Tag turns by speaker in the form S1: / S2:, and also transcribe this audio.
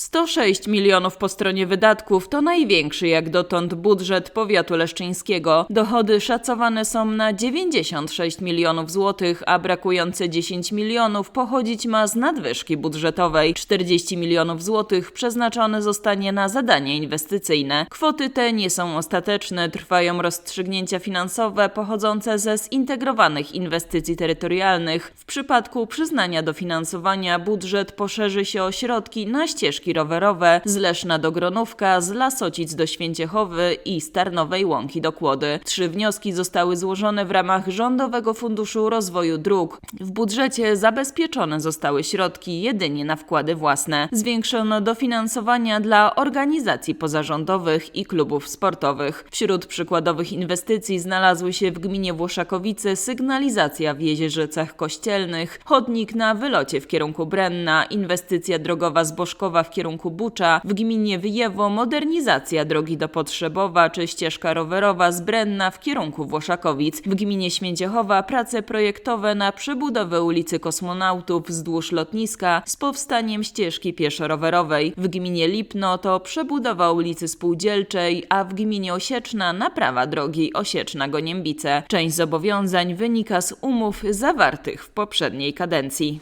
S1: 106 milionów po stronie wydatków to największy jak dotąd budżet powiatu leszczyńskiego. Dochody szacowane są na 96 milionów złotych, a brakujące 10 milionów pochodzić ma z nadwyżki budżetowej. 40 milionów złotych przeznaczone zostanie na zadania inwestycyjne. Kwoty te nie są ostateczne, trwają rozstrzygnięcia finansowe pochodzące ze zintegrowanych inwestycji terytorialnych. W przypadku przyznania dofinansowania budżet poszerzy się o środki na ścieżki rowerowe z Leszna do Gronówka, z Lasocic do Święciechowy i z Tarnowej Łąki do Kłody. Trzy wnioski zostały złożone w ramach Rządowego Funduszu Rozwoju Dróg. W budżecie zabezpieczone zostały środki jedynie na wkłady własne. Zwiększono dofinansowania dla organizacji pozarządowych i klubów sportowych. Wśród przykładowych inwestycji znalazły się w gminie Włoszakowice sygnalizacja w Jezierzycach Kościelnych, chodnik na wylocie w kierunku Brenna, inwestycja drogowa z Boszkowa w kierunku Bucza, w gminie Wyjewo modernizacja drogi do Potrzebowa czy ścieżka rowerowa z Brenna w kierunku Włoszakowic, w gminie Święciechowa prace projektowe na przebudowę ulicy Kosmonautów wzdłuż lotniska z powstaniem ścieżki pieszo-rowerowej, w gminie Lipno to przebudowa ulicy Spółdzielczej, a w gminie Osieczna naprawa drogi Osieczna-Goniembice. Część zobowiązań wynika z umów zawartych w poprzedniej kadencji.